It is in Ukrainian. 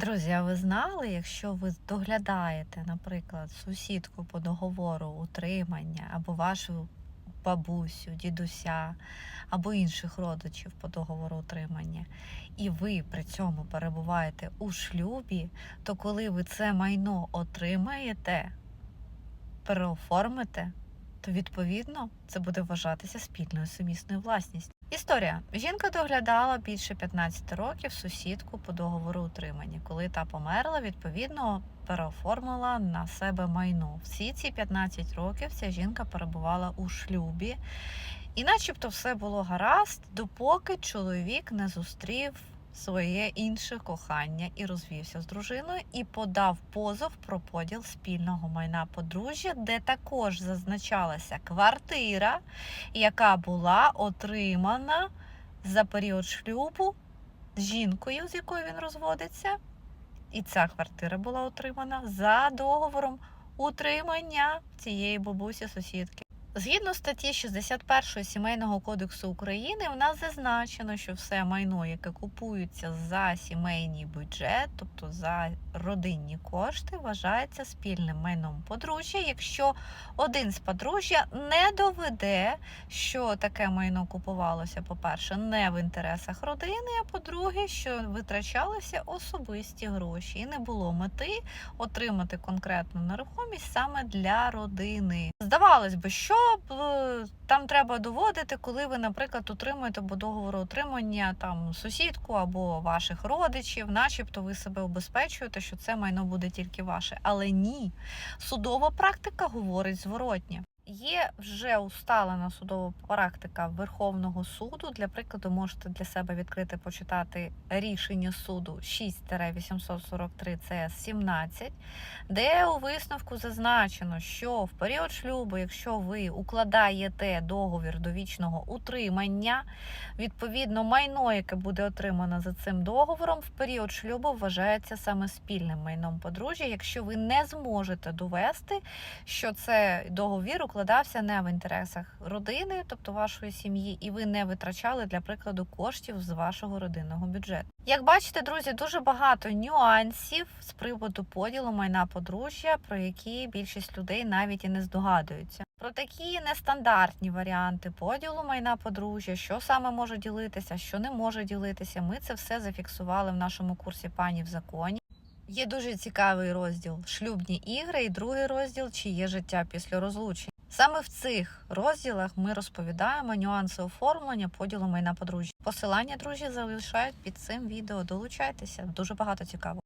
Друзі, а ви знали, якщо ви доглядаєте, наприклад, сусідку по договору утримання або вашу бабусю, дідуся або інших родичів по договору утримання, і ви при цьому перебуваєте у шлюбі, то коли ви це майно отримаєте, переоформите, то відповідно це буде вважатися спільною сумісною власністю. Історія. Жінка доглядала більше 15 років сусідку по договору утримання. Коли та померла, відповідно переоформила на себе майно. Всі ці 15 років ця жінка перебувала у шлюбі, і начебто все було гаразд, допоки чоловік не зустрів своє інше кохання і розвівся з дружиною, і подав позов про поділ спільного майна подружжя, де також зазначалася квартира, яка була отримана за період шлюбу з жінкою, з якою він розводиться. І ця квартира була отримана за договором утримання цієї бабусі сусідки. Згідно статті 61 Сімейного кодексу України, в нас зазначено, що все майно, яке купується за сімейний бюджет, тобто за родинні кошти, вважається спільним майном подружжя, якщо один з подружжя не доведе, що таке майно купувалося, по-перше, не в інтересах родини, а по-друге, що витрачалися особисті гроші, і не було мети отримати конкретну нерухомість саме для родини. Здавалось би, що там треба доводити, коли ви, наприклад, отримуєте по договору отримання там сусідку або ваших родичів, начебто ви себе обезпечуєте, що це майно буде тільки ваше. Але ні, судова практика говорить зворотнє. Є вже усталена судова практика Верховного суду. Для прикладу, можете для себе відкрити почитати рішення суду 6-843 ЦС 17, де у висновку зазначено, що в період шлюбу, якщо ви укладаєте договір довічного утримання, відповідно майно, яке буде отримано за цим договором, в період шлюбу вважається саме спільним майном подружжя, якщо ви не зможете довести, що це договір укладався не в інтересах родини, тобто вашої сім'ї, і ви не витрачали для прикладу коштів з вашого родинного бюджету. Як бачите, друзі, дуже багато нюансів з приводу поділу майна подружжя, про які більшість людей навіть і не здогадуються. Про такі нестандартні варіанти поділу майна подружжя, що саме може ділитися, що не може ділитися. Ми це все зафіксували в нашому курсі пані в законі. Є дуже цікавий розділ шлюбні ігри і другий розділ чи є життя після розлучень. Саме в цих розділах ми розповідаємо нюанси оформлення поділу майна подружжя. Посилання друзі залишають під цим відео. Долучайтеся дуже багато цікавого.